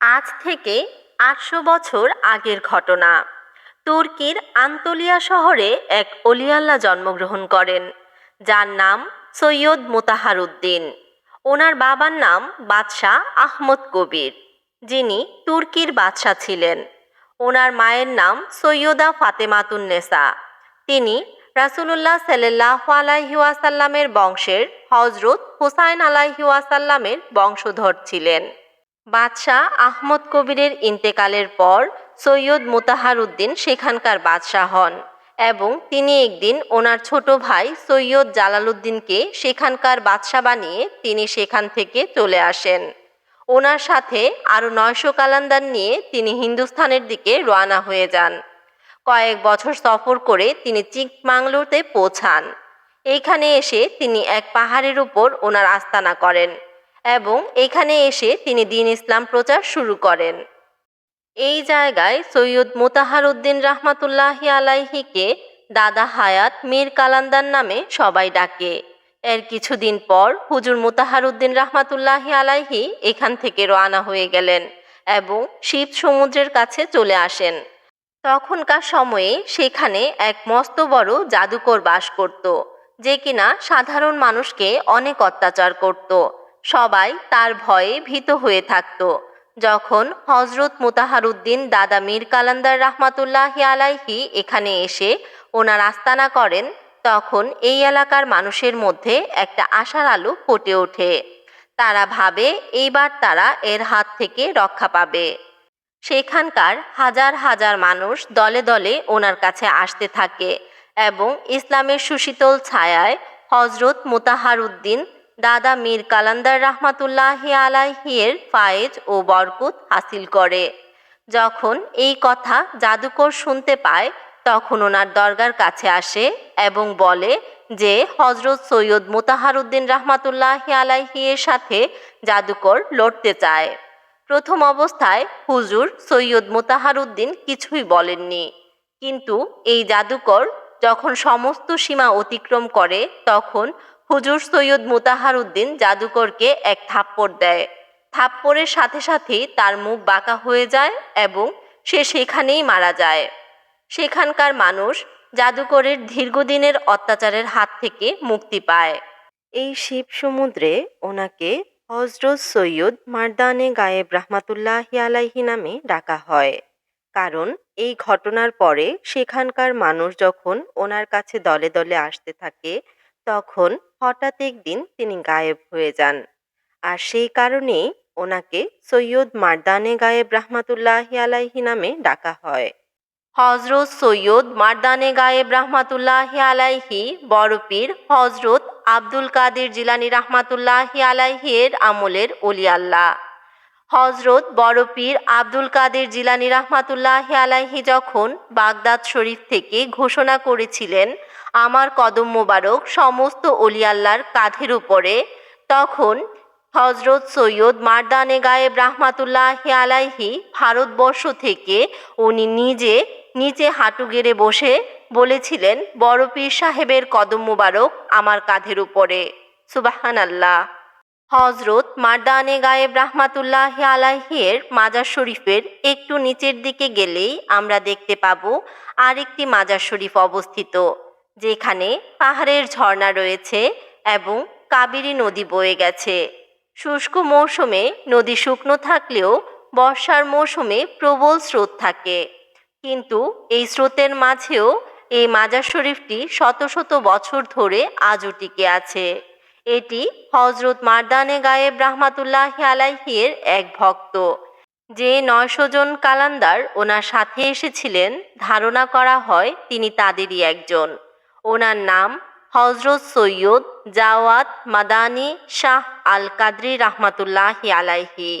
আজ থেকে আটশো বছর আগের ঘটনা। তুর্কির আন্তলিয়া শহরে এক অলিয়াল্লাহ জন্মগ্রহণ করেন, যার নাম সৈয়দ মোতাহার উদ্দিন ওনার বাবার নাম বাদশাহ আহমদ কবির, যিনি তুর্কির বাদশাহ ছিলেন। ওনার মায়ের নাম সৈয়দা ফাতেমাতুন্নেসা তিনি রাসুলুল্লাহ সাল্লাহ আলাইহাসাল্লামের বংশের হজরত হুসাইন আলাইহাসাল্লামের বংশধর ছিলেন। বাদশাহ আহমদ কবিরের ইন্তেকালের পর সৈয়দ মোতাহার উদ্দিন সেখানকার বাদশাহ হন এবং তিনি একদিন ওনার ছোট ভাই সৈয়দ জালালউদ্দিনকে সেখানকার বাদশাহ বানিয়ে তিনি সেখান থেকে চলে আসেন। ওনার সাথে আরও নয়শো কালান্দার নিয়ে তিনি হিন্দুস্থানের দিকে রওনা হয়ে যান। কয়েক বছর সফর করে তিনি চিকমাংলোতে পৌঁছান। এইখানে এসে তিনি এক পাহাড়ের উপর ওনার আস্তানা করেন। এবং এখানে এসে তিনি দিন ইসলাম প্রচার শুরু করেন। এই জায়গায় সৈয়দ মোতাহার উদ্দিন রাহমাতুল্লাহি আলাইহিকে দাদা হায়াত মীর কালান্দার নামে সবাই ডাকে। এর কিছুদিন পর হুজুর মোতাহার উদ্দিন রাহমাতুল্লাহি আলাইহি এখান থেকে রওনা হয়ে গেলেন এবং শিব সমুদ্রের কাছে চলে আসেন। তখনকার সময়ে সেখানে এক মস্ত বড় জাদুকর বাস করত, যে কিনা সাধারণ মানুষকে অনেক অত্যাচার করত। সবাই তার ভয়ে ভীত হয়ে থাকত। যখন হজরত মোতাহারুদ্দিন দাদা মীর কালান্দার রাহমাতুল্লাহি আলাইহি এখানে এসে ওনার আস্তানা করেন, তখন এই এলাকার মানুষের মধ্যে একটা আশার আলো ফুটে ওঠে। তারা ভাবে এইবার তারা এর হাত থেকে রক্ষা পাবে। সেখানকার হাজার হাজার মানুষ দলে দলে ওনার কাছে আসতে থাকে এবং ইসলামের সুশীতল ছায়ায় হজরত মোতাহার উদ্দিন দাদা মীর কালান্দার রাহমাতুল্লাহি আলাইহির ফায়েজ ও বরকত হাসিল করে। যখন এই কথা জাদুকর শুনতে পায়, তখন ওনার দরগার কাছে আসে এবং বলে যে হজরত সৈয়দ মোতাহার উদ্দিন রাহমাতুল্লাহি আলাইহি সাথে জাদুকর লড়তে চায়। প্রথম অবস্থায় হুজুর সৈয়দ মোতাহার উদ্দিন কিছুই বলেননি। কিন্তু এই জাদুকর যখন সমস্ত সীমা অতিক্রম করে, তখন হুজুর সৈয়দ মোতাহার উদ্দিন জাদুকরকে এক থাপ্পড় দেয়। থাপ্পড়ের সাথে সাথেই তার মুখ বাঁকা হয়ে যায় এবং সে সেখানেই মারা যায়। সেখানকার মানুষ জাদুকরের দীর্ঘদিনের অত্যাচারের হাত থেকে মুক্তি পায়। এই শিব সমুদ্রে ওনাকে হজরত সৈয়দ মারদানে গায়েব রাহমাতুল্লাহি আলাইহি নামে ডাকা হয়। কারণ এই ঘটনার পরে সেখানকার মানুষ যখন ওনার কাছে দলে দলে আসতে থাকে, তখন হঠাৎ একদিন তিনি গায়েব হয়ে যান। আর সেই কারণেই ওনাকে সৈয়দ মারদানে গায়েব রাহমাতুল্লাহ আলাইহি নামে ডাকা হয়। হজরত সৈয়দ মারদানে গায়েব রাহমাতুল্লাহ আলাইহি বড়পীর হজরত আব্দুল কাদির জিলানি রাহমাতুল্লাহ আলাইহের আমলের অলি আল্লাহ। হজরত বড়পীর আব্দুল কাদের জিলানি রাহমাতুল্লাহি আলাইহি যখন বাগদাদ শরীফ থেকে ঘোষণা করেছিলেন, আমার কদম মোবারক সমস্ত অলিয়াল্লার কাঁধের উপরে, তখন হজরত সৈয়দ মারদানে গায়েব রাহমাতুল্লাহ আলাইহি ভারতবর্ষ থেকে উনি নিজে নিচে হাঁটু গেড়ে বসে বলেছিলেন, বড় পীর সাহেবের কদম মুবারক আমার কাঁধের উপরে। সুবাহান আল্লাহ হজরত মারদানে গায়েব রাহমাতুল্লাহ আলাহের মাজার শরীফের একটু নিচের দিকে গেলেই আমরা দেখতে পাব আরেকটি মাজার শরীফ অবস্থিত, যেখানে পাহাড়ের ঝর্ণা রয়েছে এবং কাবেরী নদী বয়ে গেছে। শুষ্ক মৌসুমে নদী শুকনো থাকলেও বর্ষার মৌসুমে প্রবল স্রোত থাকে। কিন্তু এই স্রোতের মাঝেও এই মাজার শরীফটি শত শত বছর ধরে আজও টিকে আছে। এটি হজরত মারদানে গায়েব রাহমাতুল্লাহ আলাইহির এক ভক্ত। যে নয়শো জন কালান্দার ওনার সাথে এসেছিলেন, ধারণা করা হয় তিনি তাদেরই একজন। ওনার নাম হজরত সৈয়দ জাওয়াত মাদানি শাহ আল কাদরি রাহমাতুল্লাহি আলাইহি।